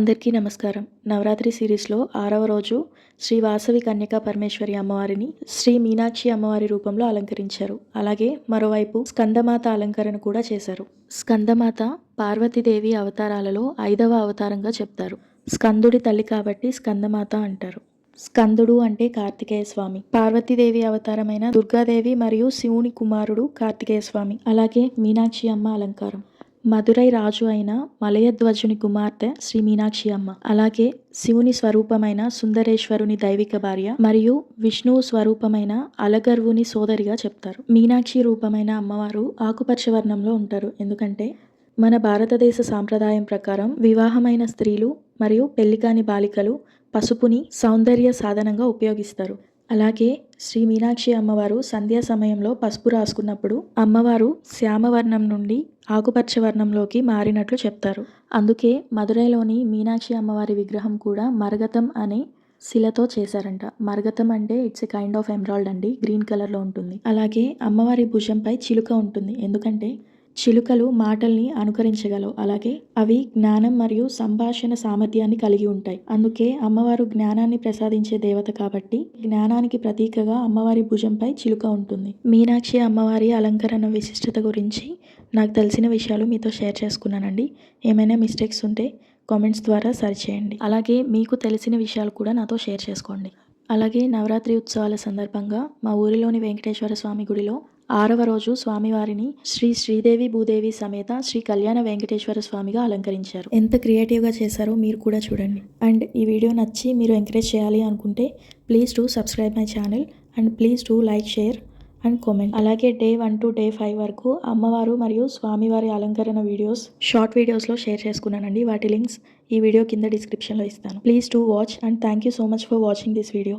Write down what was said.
అందరికీ నమస్కారం. నవరాత్రి సిరీస్లో ఆరవ రోజు శ్రీ వాసవి కన్యకా పరమేశ్వరి అమ్మవారిని శ్రీ మీనాక్షి అమ్మవారి రూపంలో అలంకరించారు. అలాగే మరోవైపు స్కందమాత అలంకరణ కూడా చేశారు. స్కందమాత పార్వతీదేవి అవతారాలలో ఐదవ అవతారంగా చెప్తారు. స్కందుడి తల్లి కాబట్టి స్కందమాత అంటారు. స్కందుడు అంటే కార్తికేయ స్వామి. పార్వతీదేవి అవతారమైన దుర్గాదేవి మరియు శివుని కుమారుడు కార్తికేయ స్వామి. అలాగే మీనాక్షి అమ్మ అలంకారం. మదురై రాజు అయిన మలయధ్వజుని కుమార్తె శ్రీ మీనాక్షి అమ్మ. అలాగే శివుని స్వరూపమైన సుందరేశ్వరుని దైవిక భార్య మరియు విష్ణువు స్వరూపమైన అలగర్వుని సోదరిగా చెప్తారు. మీనాక్షి రూపమైన అమ్మవారు ఆకుపచ్చ వర్ణంలో ఉంటారు. ఎందుకంటే మన భారతదేశ సాంప్రదాయం ప్రకారం వివాహమైన స్త్రీలు మరియు పెళ్ళికాని బాలికలు పసుపుని సౌందర్య సాధనంగా ఉపయోగిస్తారు. అలాగే శ్రీ మీనాక్షి అమ్మవారు సంధ్యా సమయంలో పసుపు రాసుకున్నప్పుడు అమ్మవారు శ్యామవర్ణం నుండి ఆకుపచ్చ వర్ణంలోకి మారినట్లు చెప్తారు. అందుకే మదురైలోని మీనాక్షి అమ్మవారి విగ్రహం కూడా మరగతం అనే శిలతో చేశారంట. మరగతం అంటే it's a kind of emerald అండి గ్రీన్ కలర్లో ఉంటుంది. అలాగే అమ్మవారి భుజంపై చిలుక ఉంటుంది. ఎందుకంటే చిలుకలు మాటల్ని అనుకరించగలవు. అలాగే అవి జ్ఞానం మరియు సంభాషణ సామర్థ్యాన్ని కలిగి ఉంటాయి. అందుకే అమ్మవారు జ్ఞానాన్ని ప్రసాదించే దేవత కాబట్టి జ్ఞానానికి ప్రతీకగా అమ్మవారి భుజంపై చిలుక ఉంటుంది. మీనాక్షి అమ్మవారి అలంకరణ విశిష్టత గురించి నాకు తెలిసిన విషయాలు మీతో షేర్ చేసుకున్నానండి. ఏమైనా మిస్టేక్స్ ఉంటే కామెంట్స్ ద్వారా సరిచేయండి. అలాగే మీకు తెలిసిన విషయాలు కూడా నాతో షేర్ చేసుకోండి. అలాగే నవరాత్రి ఉత్సవాల సందర్భంగా మా ఊరిలోని వెంకటేశ్వర స్వామి గుడిలో ఆరవ రోజు స్వామివారిని శ్రీ శ్రీదేవి భూదేవి సమేత శ్రీ కళ్యాణ వెంకటేశ్వర స్వామిగా అలంకరించారు. ఎంత క్రియేటివ్గా చేశారో మీరు కూడా చూడండి. అండ్ ఈ వీడియో నచ్చి మీరు ఎంకరేజ్ చేయాలి అనుకుంటే please to subscribe my channel and please to like share and comment. అలాగే day one to day five వరకు అమ్మవారు మరియు స్వామివారి అలంకరణ వీడియోస్ షార్ట్ వీడియోస్లో షేర్ చేసుకున్నానండి. వాటి లింక్స్ ఈ వీడియో కింద డిస్క్రిప్షన్లో ఇస్తాను. Please to watch and thank you so much for watching this video.